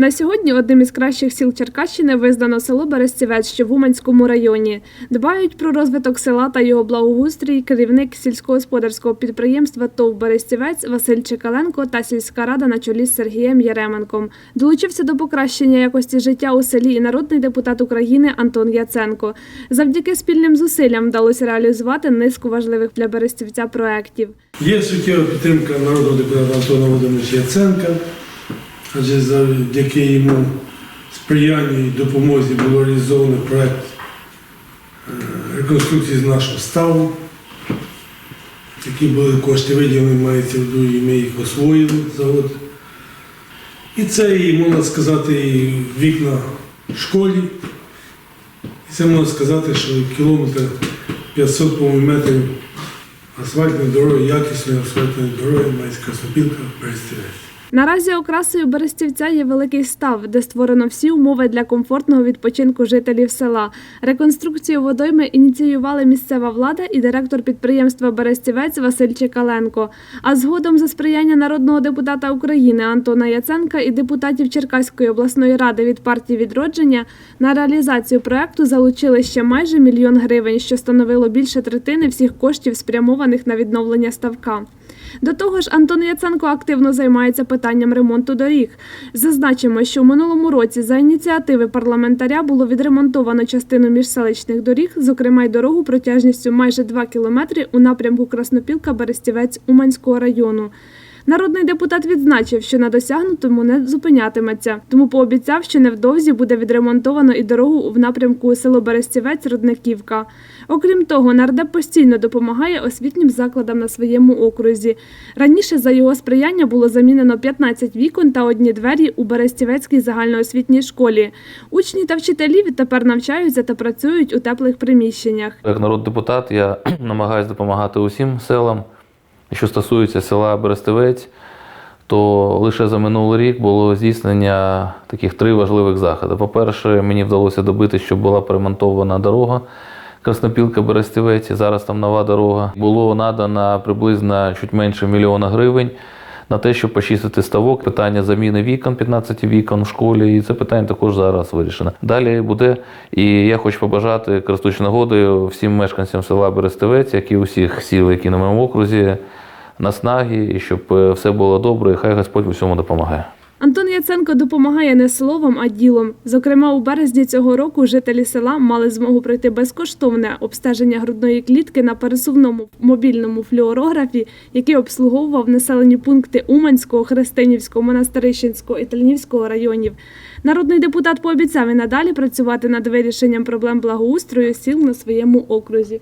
На сьогодні одним із кращих сіл Черкащини визнано село Берестівець, що в Уманському районі. Дбають про розвиток села та його благоустрій керівник сільськогосподарського підприємства ТОВ Берестівець Василь Чекаленко та сільська рада на чолі з Сергієм Яременком. Долучився до покращення якості життя у селі і народний депутат України Антон Яценко. Завдяки спільним зусиллям вдалося реалізувати низку важливих для Берестівця проєктів. Є суттєва підтримка народного депутата Антона Володимировича Яценка, адже завдяки йому сприянню і допомозі було реалізовано проект е, реконструкції з нашого ставу. Які були кошти виділені, мається в і ми їх освоїли завод. І це, і, можна сказати, і вікна в школі. І це можна сказати, що кілометр 500 по-моєму, метрів асфальтної дороги, якісної асфальтної дороги, мається Краснопілка, Берестівець. Наразі окрасою Берестівця є великий став, де створено всі умови для комфортного відпочинку жителів села. Реконструкцію водойми ініціювали місцева влада і директор підприємства Берестівець Василь Чекаленко. А згодом за сприяння народного депутата України Антона Яценка і депутатів Черкаської обласної ради від партії відродження на реалізацію проекту залучили ще майже мільйон гривень, що становило більше третини всіх коштів, спрямованих на відновлення ставка. До того ж, Антон Яценко активно займається питанням ремонту доріг. Зазначимо, що в минулому році за ініціативи парламентаря було відремонтовано частину міжселищних доріг, зокрема й дорогу протяжністю майже 2 кілометри у напрямку Краснопілка-Берестівець Уманського району. Народний депутат відзначив, що на досягнутому не зупинятиметься, тому пообіцяв, що невдовзі буде відремонтовано і дорогу в напрямку село Берестівець Рудниківка. Окрім того, нардеп постійно допомагає освітнім закладам на своєму окрузі. Раніше за його сприяння було замінено 15 вікон та одні двері у Берестівецькій загальноосвітній школі. Учні та вчителі відтепер навчаються та працюють у теплих приміщеннях. Як народний депутат я намагаюся допомагати усім селам. Що стосується села Берестовець, то лише за минулий рік було здійснення таких три важливих заходи. По-перше, мені вдалося добити, щоб була перемонтована дорога Краснопілка Берестівець. Зараз там нова дорога. Було надано приблизно чуть менше мільйона гривень на те, щоб почистити ставок. Питання заміни вікон, 15 вікон в школі, і це питання також зараз вирішено. Далі буде. І я хочу побажати, користуючись нагодою, всім мешканцям села Берестовець, як і усіх сіл, які на моєму окрузі, наснаги, і щоб е, все було добре, і хай Господь у всьому допомагає. Антон Яценко допомагає не словом, а ділом. Зокрема, у березні цього року жителі села мали змогу пройти безкоштовне обстеження грудної клітки на пересувному мобільному флюорографі, який обслуговував населені пункти Уманського, Христинівського, Монастирищенського і Тальнівського районів. Народний депутат пообіцяв і надалі працювати над вирішенням проблем благоустрою сіл на своєму окрузі.